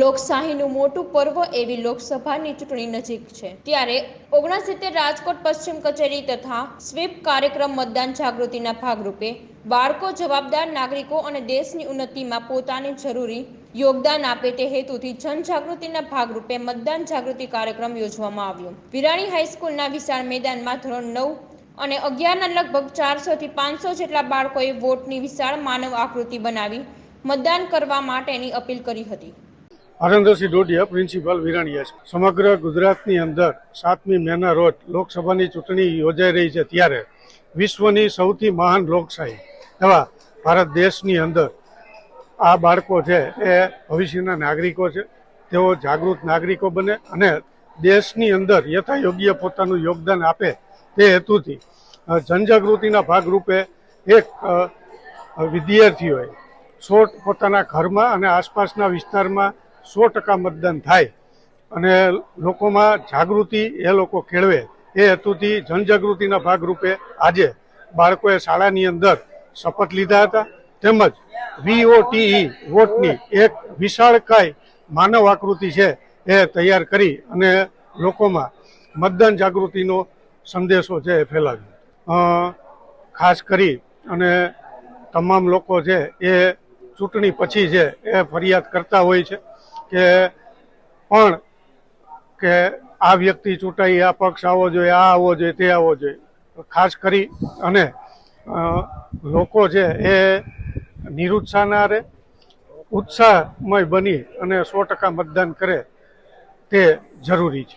લોકશાહીનું મોટું પર્વ એવી લોકસભાની ચૂંટણી નજીક છે. ત્યારે ઓગણસિત્તેર રાજકોટ પશ્ચિમ કચેરી તથા સ્વીપ કાર્યક્રમ મતદાન જાગૃતિના ભાગરૂપે બાળકો જવાબદાર નાગરિકો અને દેશની ઉન્નતિમાં પોતાની જરૂરી યોગદાન આપે તે હેતુથી જનજાગૃતિના ભાગરૂપે મતદાન જાગૃતિ કાર્યક્રમ યોજવામાં આવ્યો. વિરાણી હાઈસ્કૂલના વિશાળ મેદાનમાં ધોરણ નવ અને અગિયારના લગભગ ચારસોથી પાંચસો જેટલા બાળકોએ વોટની વિશાળ માનવ આકૃતિ બનાવી મતદાન કરવા માટેની અપીલ કરી હતી. હરેન્દ્રસિંહ ડોડિયા પ્રિન્સિપાલ વિરાણીયા છે. સમગ્ર ગુજરાતની અંદર સાતમી મેના રોજ લોકસભાની ચૂંટણી યોજાઈ રહી છે ત્યારે વિશ્વની સૌથી મહાન લોકશાહી એવા ભારત દેશની અંદર આ બાળકો છે એ ભવિષ્યના નાગરિકો છે. તેઓ જાગૃત નાગરિકો બને અને દેશની અંદર યથાયોગ્ય પોતાનું યોગદાન આપે તે હેતુથી જનજાગૃતિના ભાગરૂપે એક વિદ્યાર્થીઓએ સો પોતાના ઘરમાં અને આસપાસના વિસ્તારમાં સો ટકા મતદાન થાય અને લોકોમાં જાગૃતિ એ લોકો કેળવે એ હેતુથી જનજાગૃતિના ભાગરૂપે આજે બાળકોએ શાળાની અંદર શપથ લીધા હતા. તેમજ વીઓટીઈ વોટની એક વિશાળકાય માનવ આકૃતિ છે એ તૈયાર કરી અને લોકોમાં મતદાન જાગૃતિનો સંદેશો છે એ ફેલાવ્યો. ખાસ કરી અને તમામ લોકો છે એ ચૂંટણી પછી છે એ ફરિયાદ કરતા હોય છે. કે પણ કે આ વ્યક્તિ ચૂંટાઈ, આ પક્ષ આવવો જોઈએ, આ આવો જોઈએ, તે આવવો જોઈએ. ખાસ કરી અને લોકો છે એ નિરુત્સાહના રહે ઉત્સાહમય બની અને સો ટકા મતદાન કરે તે જરૂરી છે.